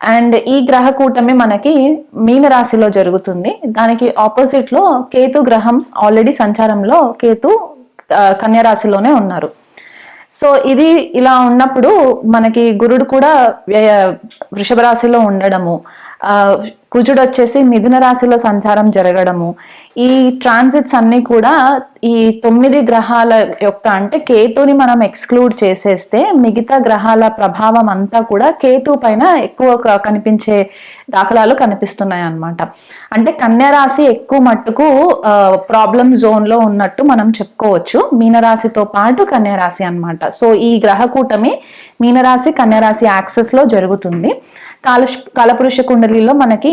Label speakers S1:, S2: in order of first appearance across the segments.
S1: And ఈ గ్రహ కూటమి మనకి మీనరాశిలో జరుగుతుంది. దానికి ఆపోజిట్లో కేతు గ్రహం ఆల్రెడీ సంచారంలో కేతు కన్యరాశిలోనే ఉన్నారు. సో ఇది ఇలా ఉన్నప్పుడు మనకి గురుడు కూడా వృషభ రాశిలో ఉండడము కుజుడు వచ్చేసి మిథున రాశిలో సంచారం జరగడము. ఈ ట్రాన్సిట్స్ అన్ని కూడా ఈ తొమ్మిది గ్రహాల యొక్క అంటే కేతుని మనం ఎక్స్క్లూడ్ చేసేస్తే మిగతా గ్రహాల ప్రభావం అంతా కూడా కేతు పైన ఎక్కువ కనిపించే దాఖలాలు కనిపిస్తున్నాయి అన్నమాట అంటే కన్యరాశి ఎక్కువ మట్టుకు ప్రాబ్లం జోన్లో ఉన్నట్టు మనం చెప్పుకోవచ్చు. మీనరాశితో పాటు కన్యరాశి అనమాట అన్నమాట. సో ఈ గ్రహ కూటమి మీనరాశి కన్యరాశి యాక్సెస్లో జరుగుతుంది. కాల కాలపురుష కుండలిలో మనకి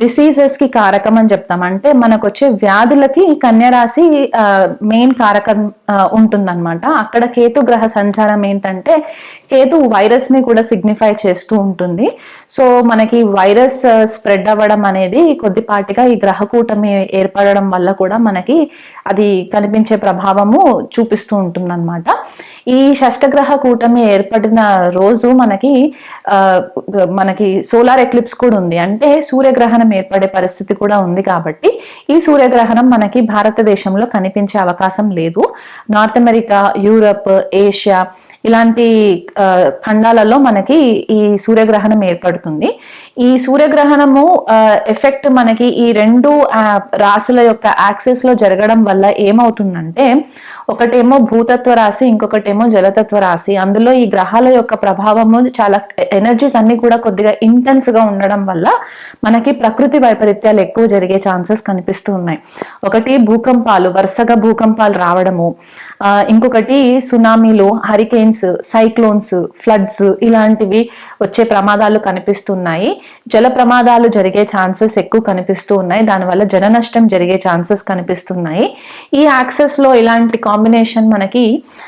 S1: డిసీజెస్కి కారకం అని చెప్తాం. అంటే మనకు వచ్చే వ్యాధులకి కన్యరాశి మెయిన్ కారకం ఉంటుందన్నమాట. అక్కడ కేతు గ్రహ సంచారం ఏంటంటే కేతు వైరస్ని కూడా సిగ్నిఫై చేస్తూ ఉంటుంది. సో మనకి వైరస్ స్ప్రెడ్ అవ్వడం అనేది కొద్దిపాటిగా ఈ గ్రహ కూటమి ఏర్పడడం వల్ల కూడా మనకి అది కనిపించే ప్రభావము చూపిస్తూ ఉంటుందన్నమాట. ఈ షష్టగ్రహ కూటమి ఏర్పడిన రోజు మనకి మనకి సోలార్ ఎక్లిప్స్ కూడా ఉంది. అంటే సూర్యగ్రహణం ఏర్పడే పరిస్థితి కూడా ఉంది కాబట్టి ఈ సూర్యగ్రహణం మనకి భారతదేశంలో కనిపించే అవకాశం లేదు. నార్త్ అమెరికా యూరప్ ఏషియా ఇలాంటి ఖండాలలో మనకి ఈ సూర్యగ్రహణం ఏర్పడుతుంది. ఈ సూర్యగ్రహణము ఎఫెక్ట్ మనకి ఈ రెండు రాశుల యొక్క యాక్సెస్లో జరగడం వల్ల ఏమవుతుందంటే ఒకటేమో భూతత్వ రాశి ఇంకొకటేమో జలతత్వ రాశి. అందులో ఈ గ్రహాల యొక్క ప్రభావము చాలా ఎనర్జీస్ అన్ని కూడా కొద్దిగా ఇంటెన్స్గా ఉండడం వల్ల మనకి ప్రకృతి వైపరీత్యాలు ఎక్కువ జరిగే ఛాన్సెస్ కనిపిస్తూ ఉన్నాయి. ఒకటి భూకంపాలు వరుసగా భూకంపాలు రావడము. ఇంకొకటి సునామీలు హరికేన్స్ సైక్లోన్స్ ఫ్లడ్స్ ఇలాంటివి వచ్చే ప్రమాదాలు కనిపిస్తున్నాయి. జల ప్రమాదాలు జరిగే ఛాన్సెస్ ఎక్కువ కనిపిస్తూ ఉన్నాయి. దానివల్ల జన నష్టం జరిగే ఛాన్సెస్ కనిపిస్తున్నాయి. ఈ యాక్సెస్లో ఇలాంటి కాంబినేషన్ మనకి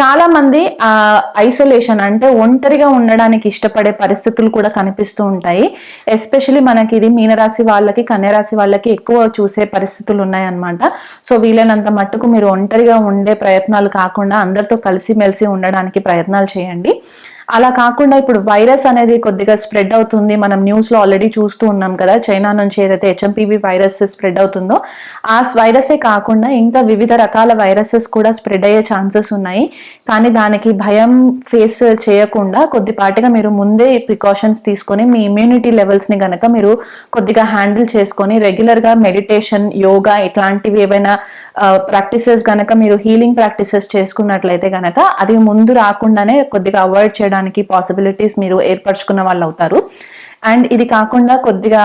S1: చాలా మంది ఆ ఐసోలేషన్ అంటే ఒంటరిగా ఉండడానికి ఇష్టపడే పరిస్థితులు కూడా కనిపిస్తూ ఉంటాయి. ఎస్పెషలీ మనకి ఇది మీనరాశి వాళ్ళకి కన్యరాశి వాళ్ళకి ఎక్కువ చూసే పరిస్థితులు ఉన్నాయన్నమాట. సో వీలైనంత మట్టుకు మీరు ఒంటరిగా ఉండే ప్రయత్నాలు కాకుండా అందరితో కలిసిమెలిసి ఉండడానికి ప్రయత్నాలు చేయండి. అలా కాకుండా ఇప్పుడు వైరస్ అనేది కొద్దిగా స్ప్రెడ్ అవుతుంది. మనం న్యూస్లో ఆల్రెడీ చూస్తూ ఉన్నాం కదా చైనా నుంచి ఏదైతే హెచ్ఎంపీవీ వైరస్ స్ప్రెడ్ అవుతుందో ఆ వైరసే కాకుండా ఇంకా వివిధ రకాల వైరసెస్ కూడా స్ప్రెడ్ అయ్యే ఛాన్సెస్ ఉన్నాయి. కానీ దానికి భయం ఫేస్ చేయకుండా కొద్దిపాటిగా మీరు ముందే ప్రికాషన్స్ తీసుకొని మీ ఇమ్యూనిటీ లెవెల్స్ని మీరు కొద్దిగా హ్యాండిల్ చేసుకొని రెగ్యులర్గా మెడిటేషన్ యోగా ఇట్లాంటివి ఏవైనా ప్రాక్టీసెస్ కనుక మీరు హీలింగ్ ప్రాక్టీసెస్ చేసుకున్నట్లయితే కనుక అది ముందు రాకుండానే కొద్దిగా అవాయిడ్ చేయడం చేయడానికి పాసిబిలిటీస్ మీరు ఏర్పరచుకున్న వాళ్ళు అవుతారు అండ్ ఇది కాకుండా కొద్దిగా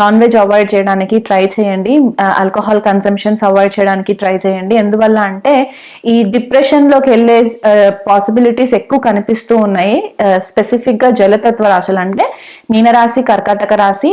S1: నాన్ వెజ్ అవాయిడ్ చేయడానికి ట్రై చేయండి. ఆల్కహాల్ కన్సంప్షన్స్ అవాయిడ్ చేయడానికి ట్రై చేయండి. ఎందువల్ల అంటే ఈ డిప్రెషన్లోకి వెళ్ళే పాసిబిలిటీస్ ఎక్కువ కనిపిస్తూ ఉన్నాయి. స్పెసిఫిక్గా జలతత్వ రాశులు అంటే మీనరాశి కర్కాటక రాశి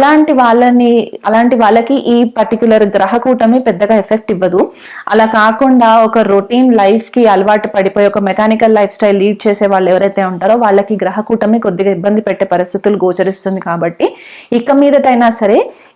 S1: అలాంటి వాళ్ళని అలాంటి వాళ్ళకి ఈ పర్టికులర్ గ్రహ కూటమి పెద్దగా ఎఫెక్ట్ ఇవ్వదు. అలా కాకుండా ఒక రొటీన్ లైఫ్కి అలవాటు పడిపోయి ఒక మెకానికల్ లైఫ్ స్టైల్ లీడ్ చేసే వాళ్ళు ఎవరైతే ఉంటారో వాళ్ళకి గ్రహ కూటమి కొద్దిగా ఇబ్బంది పెట్టే పరిస్థితులు గోచరిస్తుంది కాబట్టి ఇక మీదటైనా సరే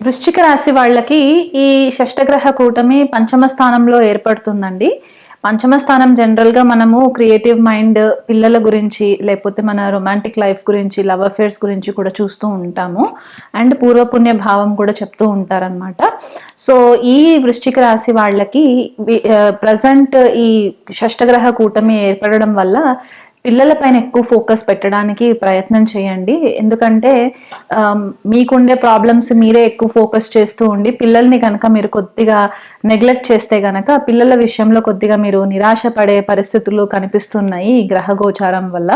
S1: వృశ్చిక రాశి వాళ్ళకి ఈ షష్టగ్రహ కూటమి పంచమ స్థానంలో ఏర్పడుతుందండి. పంచమ స్థానం జనరల్గా మనము క్రియేటివ్ మైండ్ పిల్లల గురించి లేకపోతే మన రొమాంటిక్ లైఫ్ గురించి లవ్ అఫేర్స్ గురించి కూడా చూస్తూ ఉంటాము. అండ్ పూర్వపుణ్య భావం కూడా చెప్తూ ఉంటారనమాట సో ఈ వృశ్చిక రాశి వాళ్ళకి ప్రజెంట్ ఈ షష్టగ్రహ కూటమి ఏర్పడడం వల్ల పిల్లలపైన ఎక్కువ ఫోకస్ పెట్టడానికి ప్రయత్నం చేయండి. ఎందుకంటే మీకుండే ప్రాబ్లమ్స్ మీరే ఎక్కువ ఫోకస్ చేస్తూ ఉండి పిల్లల్ని కనుక మీరు కొద్దిగా నెగ్లెక్ట్ చేస్తే కనుక పిల్లల విషయంలో కొద్దిగా మీరు నిరాశ పడే పరిస్థితులు కనిపిస్తున్నాయి ఈ గ్రహ గోచారం వల్ల.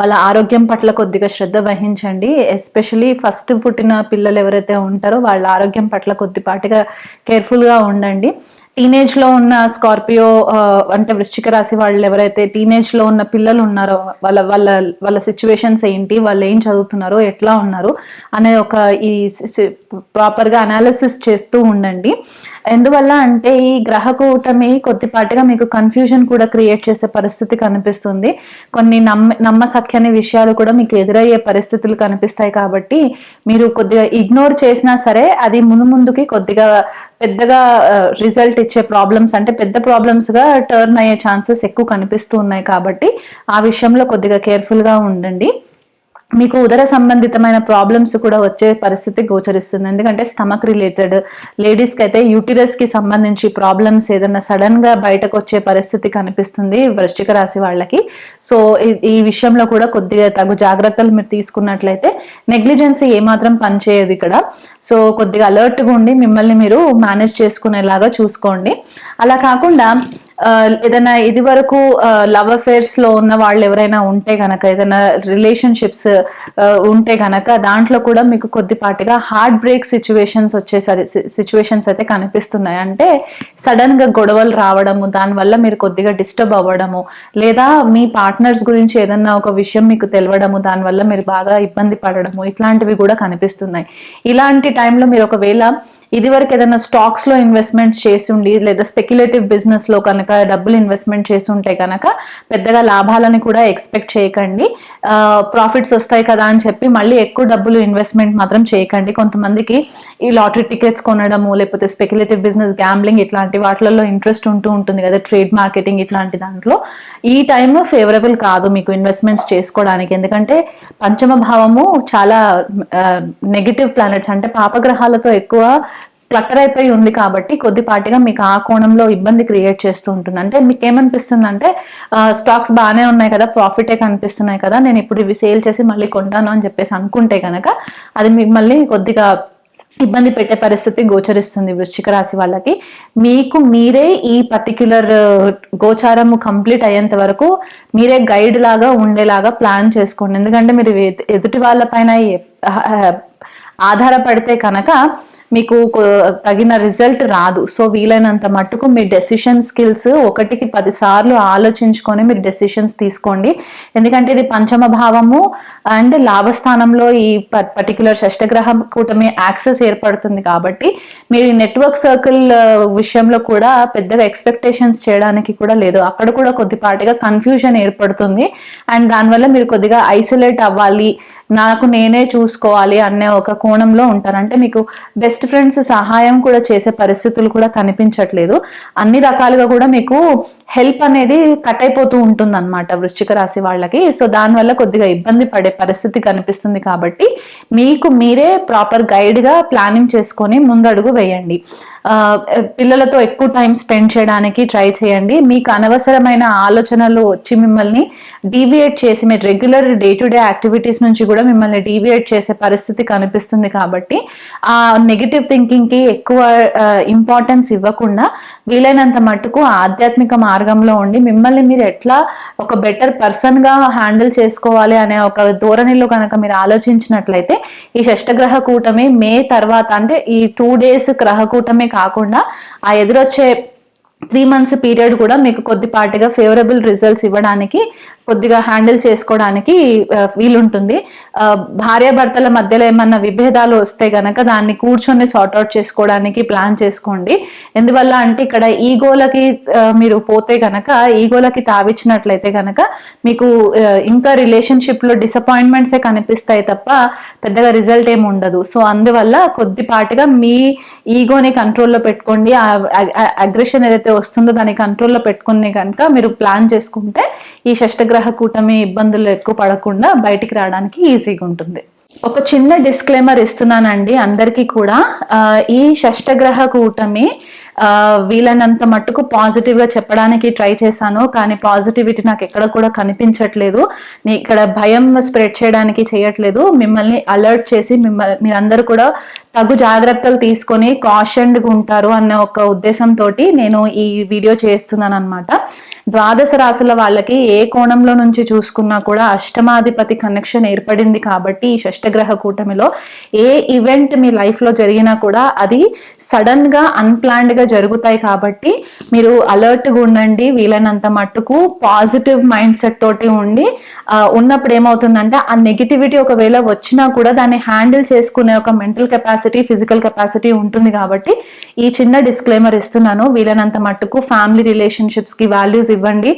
S1: వాళ్ళ ఆరోగ్యం పట్ల కొద్దిగా శ్రద్ధ వహించండి. ఎస్పెషలీ ఫస్ట్ పుట్టిన పిల్లలు ఎవరైతే ఉంటారో వాళ్ళ ఆరోగ్యం పట్ల కొద్దిపాటిగా కేర్ఫుల్గా ఉండండి. టీనేజ్లో ఉన్న స్కార్పియో అంటే వృశ్చిక రాశి వాళ్ళు ఎవరైతే టీనేజ్లో ఉన్న పిల్లలు ఉన్నారో వాళ్ళ వాళ్ళ వాళ్ళ సిచ్యువేషన్స్ ఏంటి వాళ్ళు ఏం చదువుతున్నారో ఎట్లా ఉన్నారు అనే ఒక ఈ ప్రాపర్గా అనాలిసిస్ చేస్తూ ఉండండి. ఎందువల్ల అంటే ఈ గ్రహ కూటమి కొద్దిపాటిగా మీకు కన్ఫ్యూజన్ కూడా క్రియేట్ చేసే పరిస్థితి కనిపిస్తుంది. కొన్ని నమ్మ నమ్మసఖ్యని విషయాలు కూడా మీకు ఎదురయ్యే పరిస్థితులు కనిపిస్తాయి కాబట్టి మీరు కొద్దిగా ఇగ్నోర్ చేసినా సరే అది ముందు ముందుకి కొద్దిగా పెద్దగా రిజల్ట్ ఇచ్చే ప్రాబ్లమ్స్ అంటే పెద్ద ప్రాబ్లమ్స్గా టర్న్ అయ్యే ఛాన్సెస్ ఎక్కువ కనిపిస్తూ ఉన్నాయి కాబట్టి ఆ విషయంలో కొద్దిగా కేర్ఫుల్గా ఉండండి. మీకు ఉదర సంబంధితమైన ప్రాబ్లమ్స్ కూడా వచ్చే పరిస్థితి గోచరిస్తుంది. ఎందుకంటే స్టమక్ రిలేటెడ్ లేడీస్కి అయితే యూటిరస్కి సంబంధించి ప్రాబ్లమ్స్ ఏదైనా సడన్గా బయటకు వచ్చే పరిస్థితి కనిపిస్తుంది వృష్టిక రాశి వాళ్ళకి. సో ఈ- ఈ విషయంలో కూడా కొద్దిగా తగు జాగ్రత్తలు మీరు తీసుకున్నట్లయితే నెగ్లిజెన్సీ ఏమాత్రం పనిచేయదు ఇక్కడ. సో కొద్దిగా అలర్ట్గా ఉండి మిమ్మల్ని మీరు మేనేజ్ చేసుకునేలాగా చూసుకోండి. అలా కాకుండా ఏదైనా ఇది వరకు లవ్ అఫేర్స్లో ఉన్న వాళ్ళు ఎవరైనా ఉంటే గనక ఏదైనా రిలేషన్షిప్స్ ఉంటే గనక దాంట్లో కూడా మీకు కొద్దిపాటిగా హార్ట్ బ్రేక్ సిచ్యువేషన్స్ వచ్చేసరి సిచ్యువేషన్స్ అయితే కనిపిస్తున్నాయి. అంటే సడన్గా గొడవలు రావడము దానివల్ల మీరు కొద్దిగా డిస్టర్బ్ అవ్వడము లేదా మీ పార్ట్నర్స్ గురించి ఏదన్నా ఒక విషయం మీకు తెలియడము దానివల్ల మీరు బాగా ఇబ్బంది పడడము ఇట్లాంటివి కూడా కనిపిస్తున్నాయి. ఇలాంటి టైంలో మీరు ఒకవేళ ఇదివరకు ఏదైనా స్టాక్స్లో ఇన్వెస్ట్మెంట్స్ చేసి ఉండి లేదా స్పెక్యులేటివ్ బిజినెస్లో కనుక డబ్బులు ఇన్వెస్ట్మెంట్ చేసి ఉంటే కనుక పెద్దగా లాభాలని కూడా ఎక్స్పెక్ట్ చేయకండి. ప్రాఫిట్స్ వస్తాయి కదా అని చెప్పి మళ్ళీ ఎక్కువ డబ్బులు ఇన్వెస్ట్మెంట్ మాత్రం చేయకండి. కొంతమందికి ఈ లాటరీ టికెట్స్ కొనడము లేకపోతే స్పెక్యులేటివ్ బిజినెస్ గ్యాంబ్లింగ్ ఇట్లాంటి వాటిలలో ఇంట్రెస్ట్ ఉంటూ ఉంటుంది కదా ట్రేడ్ మార్కెటింగ్ ఇట్లాంటి దాంట్లో. ఈ టైం ఫేవరబుల్ కాదు మీకు ఇన్వెస్ట్మెంట్స్ చేసుకోవడానికి. ఎందుకంటే పంచమ భావము చాలా నెగిటివ్ ప్లానెట్స్ అంటే పాపగ్రహాలతో ఎక్కువ క్లటర్ అయిపోయి ఉంది కాబట్టి కొద్దిపాటిగా మీకు ఆ కోణంలో ఇబ్బంది క్రియేట్ చేస్తూ ఉంటుంది. అంటే మీకు ఏమనిపిస్తుంది అంటే స్టాక్స్ బాగానే ఉన్నాయి కదా ప్రాఫిటే కనిపిస్తున్నాయి కదా నేను ఇప్పుడు ఇవి సేల్ చేసి మళ్ళీ కొంటాను అని చెప్పేసి అనుకుంటే కనుక అది మీకు మళ్ళీ కొద్దిగా ఇబ్బంది పెట్టే పరిస్థితి గోచరిస్తుంది వృశ్చిక రాశి వాళ్ళకి. మీకు మీరే ఈ పర్టిక్యులర్ గోచారము కంప్లీట్ అయ్యేంత వరకు మీరే గైడ్ లాగా ఉండేలాగా ప్లాన్ చేసుకోండి. ఎందుకంటే మీరు ఎదుటి వాళ్ళ పైన ఆధారపడితే కనుక మీకు తగిన రిజల్ట్ రాదు. సో వీలైనంత మట్టుకు మీ డెసిషన్ స్కిల్స్ ఒకటికి పది సార్లు ఆలోచించుకొని మీరు డెసిషన్స్ తీసుకోండి. ఎందుకంటే ఇది పంచమ భావము అండ్ లాభస్థానంలో ఈ పర్టికులర్ షష్టగ్రహ కూటమి యాక్సెస్ ఏర్పడుతుంది కాబట్టి మీరు నెట్వర్క్ సర్కిల్ విషయంలో కూడా పెద్దగా ఎక్స్పెక్టేషన్స్ చేయడానికి కూడా లేదు. అక్కడ కూడా కొద్దిపాటిగా కన్ఫ్యూజన్ ఏర్పడుతుంది. అండ్ దానివల్ల మీరు కొద్దిగా ఐసోలేట్ అవ్వాలి. నాకు నేనే చూసుకోవాలి అనే ఒక కోణంలో ఉంటారు. అంటే మీకు బెస్ట్ ఫ్రెండ్స్ సహాయం కూడా చేసే పరిస్థితులు కూడా కనిపించట్లేదు. అన్ని రకాలుగా కూడా మీకు హెల్ప్ అనేది కట్ అయిపోతూ ఉంటుంది అనమాట వృశ్చిక రాశి వాళ్ళకి. సో దానివల్ల కొద్దిగా ఇబ్బంది పడే పరిస్థితి కనిపిస్తుంది కాబట్టి మీకు మీరే ప్రాపర్ గైడ్గా ప్లానింగ్ చేసుకొని ముందడుగు వేయండి. పిల్లలతో ఎక్కువ టైం స్పెండ్ చేయడానికి ట్రై చేయండి. మీకు అనవసరమైన ఆలోచనలు వచ్చి మిమ్మల్ని డీవియేట్ చేసి మీరు regular day to day activities నుంచి కూడా మిమ్మల్ని డీవియేట్ చేసే పరిస్థితి కనిపిస్తుంది కాబట్టి ఆ నెగిటివ్ థింకింగ్కి ఎక్కువ ఇంపార్టెన్స్ ఇవ్వకుండా వీలైనంత మట్టుకు ఆధ్యాత్మిక మార్గంలో ఉండి మిమ్మల్ని మీరు ఎట్లా ఒక బెటర్ పర్సన్గా హ్యాండిల్ చేసుకోవాలి అనే ఒక ధోరణిలో కనుక మీరు ఆలోచించినట్లయితే ఈ షష్టగ్రహ కూటమి మే తర్వాత అంటే ఈ టూ డేస్ గ్రహ కూటమి కాకుండా ఆ ఎదురొచ్చే త్రీ మంత్స్ పీరియడ్ కూడా మీకు కొద్దిపాటిగా ఫేవరబుల్ రిజల్ట్స్ ఇవ్వడానికి కొద్దిగా హ్యాండిల్ చేసుకోవడానికి వీలుంటుంది. భార్యాభర్తల మధ్యలో ఏమన్నా విభేదాలు వస్తే గనక దాన్ని కూర్చొని సార్ట్ అవుట్ చేసుకోవడానికి ప్లాన్ చేసుకోండి. ఎందువల్ల అంటే ఇక్కడ ఈగోలకి మీరు పోతే గనక ఈగోలకి తావిచ్చినట్లయితే గనక మీకు ఇంకా రిలేషన్షిప్లో డిసప్పాయింట్మెంట్సే కనిపిస్తాయి తప్ప పెద్దగా రిజల్ట్ ఏమి ఉండదు. సో అందువల్ల కొద్దిపాటిగా మీ ఈగోని కంట్రోల్లో పెట్టుకోండి. అగ్రెషన్ ఏదైతే వస్తుందో దాన్ని కంట్రోల్లో పెట్టుకుని కనుక మీరు ప్లాన్ చేసుకుంటే ఈ గ్రహ కూటమి ఇబ్బందులు ఎక్కువ పడకుండా బయటికి రావడానికి ఈజీగా ఉంటుంది. ఒక చిన్న డిస్క్లైమర్ ఇస్తున్నానండి అందరికీ కూడా. ఈ షష్టగ్రహ కూటమి వీలైనంత మట్టుకు పాజిటివ్గా చెప్పడానికి ట్రై చేశాను కానీ పాజిటివిటీ నాకు ఎక్కడ కూడా కనిపించట్లేదు. నేను ఇక్కడ భయం స్ప్రెడ్ చేయడానికి చేయట్లేదు. మిమ్మల్ని అలర్ట్ చేసి మిమ్మల్ని మీరందరూ కూడా తగు జాగ్రత్తలు తీసుకొని కాషన్డ్గా ఉంటారు అన్న ఒక ఉద్దేశంతో నేను ఈ వీడియో చేస్తున్నాను అనమాట ద్వాదశ రాశుల వాళ్ళకి ఏ కోణంలో నుంచి చూసుకున్నా కూడా అష్టమాధిపతి కనెక్షన్ ఏర్పడింది కాబట్టి ఈ షష్టగ్రహ కూటమిలో ఏ ఈవెంట్ మీ లైఫ్లో జరిగినా కూడా అది సడన్గా గా జరుగుతాయి కాబట్టి మీరు అలర్ట్గా ఉండండి వీలైనంత మట్టుకు పాజిటివ్ మైండ్ సెట్ తోటి ఉండి ఉన్నప్పుడు ఏమవుతుందంటే ఆ నెగిటివిటీ ఒకవేళ వచ్చినా కూడా దాన్ని హ్యాండిల్ చేసుకునే ఒక మెంటల్ కెపాసిటీ ఫిజికల్ కెపాసిటీ ఉంటుంది కాబట్టి ఈ చిన్న డిస్క్లైమర్ ఇస్తున్నాను. వీలైనంత మట్టుకు ఫ్యామిలీ రిలేషన్షిప్స్కి వాల్యూస్ ఇవ్వండి.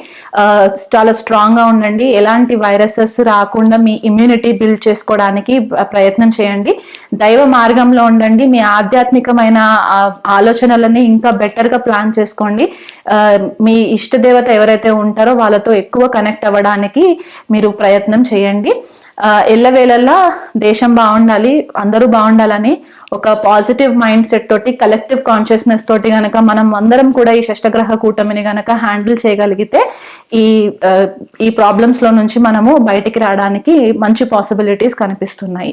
S1: చాలా స్ట్రాంగ్గా ఉండండి. ఎలాంటి వైరసెస్ రాకుండా మీ ఇమ్యూనిటీ బిల్డ్ చేసుకోవడానికి ప్రయత్నం చేయండి. దైవ మార్గంలో ఉండండి. మీ ఆధ్యాత్మికమైన ఆ, ఆలోచనలని ఇంకా బెటర్గా ప్లాన్ చేసుకోండి. మీ ఇష్ట దేవత ఎవరైతే ఉంటారో వాళ్ళతో ఎక్కువ కనెక్ట్ అవ్వడానికి మీరు ప్రయత్నం చేయండి. ఆ, ఎల్లవేళలా దేశం బాగుండాలి అందరూ బాగుండాలని ఒక పాజిటివ్ మైండ్ సెట్ తోటి కలెక్టివ్ కాన్షియస్నెస్ తోటి గనక మనం అందరం కూడా ఈ షష్టగ్రహ కూటమిని గనక హ్యాండిల్ చేయగలిగితే ఈ ఈ ప్రాబ్లమ్స్లో నుంచి మనము బయటికి రావడానికి మంచి పాసిబిలిటీస్ కనిపిస్తున్నాయి.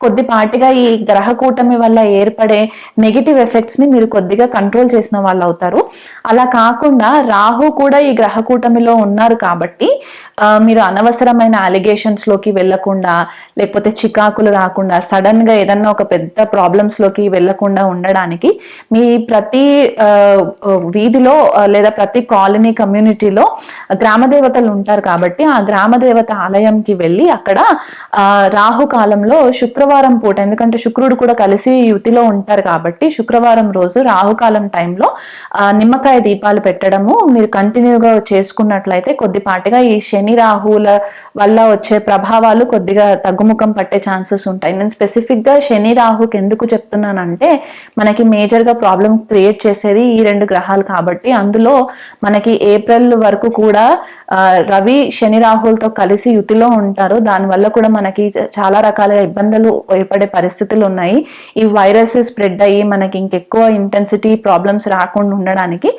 S1: కొద్దిపాటిగా ఈ గ్రహ కూటమి వల్ల ఏర్పడే నెగిటివ్ ఎఫెక్ట్స్ని మీరు కొద్దిగా కంట్రోల్ చేసిన వాళ్ళు అవుతారు అలా కాకుండా రాహు కూడా ఈ గ్రహ కూటమిలో ఉన్నారు కాబట్టి మీరు అనవసరమైన అలిగేషన్స్లోకి వెళ్ళకుండా లేకపోతే చికాకులు రాకుండా సడన్గా ఏదన్నా ఒక పెద్ద ప్రాబ్లమ్స్లోకి వెళ్ళకుండా ఉండడానికి మీ ప్రతి వీధిలో లేదా ప్రతి కాలనీ కమ్యూనిటీలో గ్రామ దేవతలు ఉంటారు కాబట్టి ఆ గ్రామదేవత ఆలయంకి వెళ్ళి అక్కడ రాహుకాలంలో రాహు కాలంలో శుక్రవారం పూట ఎందుకంటే శుక్రుడు కూడా కలిసి యుతిలో ఉంటారు కాబట్టి శుక్రవారం రోజు రాహుకాలం టైంలో నిమ్మకాయ దీపాలు పెట్టడము మీరు కంటిన్యూగా చేసుకున్నట్లయితే కొద్దిపాటిగా ఈ శని రాహుల వల్ల వచ్చే ప్రభావాలు కొద్దిగా తగ్గుముఖం పట్టే ఛాన్సెస్ ఉంటాయి. నేను స్పెసిఫిక్గా శని రాహుకి ఎందుకు చెప్తున్నానంటే మనకి మేజర్గా ప్రాబ్లం క్రియేట్ చేసేది ఈ రెండు గ్రహాలు కాబట్టి అందులో మనకి ఏప్రిల్ వరకు కూడా రవి శని రాహులతో కలిసి యుతిలో ఉంటారు. దానివల్ల కూడా మనకి చాలా రకాల ఇబ్బందులు ఏర్పడే పరిస్థితులు ఉన్నాయి. ఈ వైరస్ స్ప్రెడ్ అయ్యి మనకి ఇంకెక్కువ ఇంటెన్సిటీ ప్రాబ్లమ్స్ రాకుండా ఉండడానికి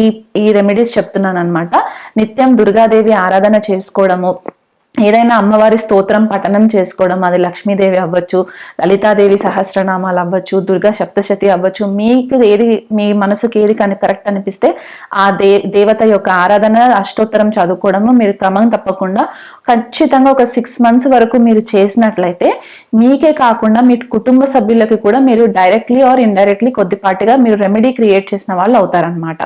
S1: ఈ ఈ రెమెడీస్ చెప్తున్నాను అనమాట నిత్యం దుర్గాదేవి ఆరాధన చేసుకోవడము. ఏదైనా అమ్మవారి స్తోత్రం పఠనం చేసుకోవడం అది లక్ష్మీదేవి అవ్వచ్చు లలితాదేవి సహస్రనామాలు అవ్వచ్చు దుర్గా సప్తశతి అవ్వచ్చు మీకు ఏది మీ మనసుకి ఏది కని కరెక్ట్ అనిపిస్తే ఆ దే దేవత యొక్క ఆరాధన అష్టోత్తరం చదువుకోవడము మీరు క్రమం తప్పకుండా ఖచ్చితంగా ఒక సిక్స్ మంత్స్ వరకు మీరు చేసినట్లయితే మీకే కాకుండా మీ కుటుంబ సభ్యులకి కూడా మీరు డైరెక్ట్లీ ఆర్ ఇండైరెక్ట్లీ కొద్దిపాటిగా మీరు రెమెడీ క్రియేట్ చేసిన వాళ్ళు అవుతారనమాట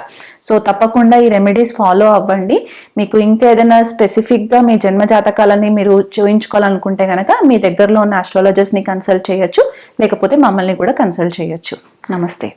S1: సో తప్పకుండా ఈ రెమెడీస్ ఫాలో అవ్వండి. మీకు ఇంకా ఏదైనా స్పెసిఫిక్గా మీ జన్మ జాతకాలని మీరు చూయించుకోవాలనుకుంటే కనుక మీ దగ్గరలో ఉన్న ఆస్ట్రాలజర్స్ని కన్సల్ట్ చేయొచ్చు. లేకపోతే మమ్మల్ని కూడా కన్సల్ట్ చేయొచ్చు. నమస్తే.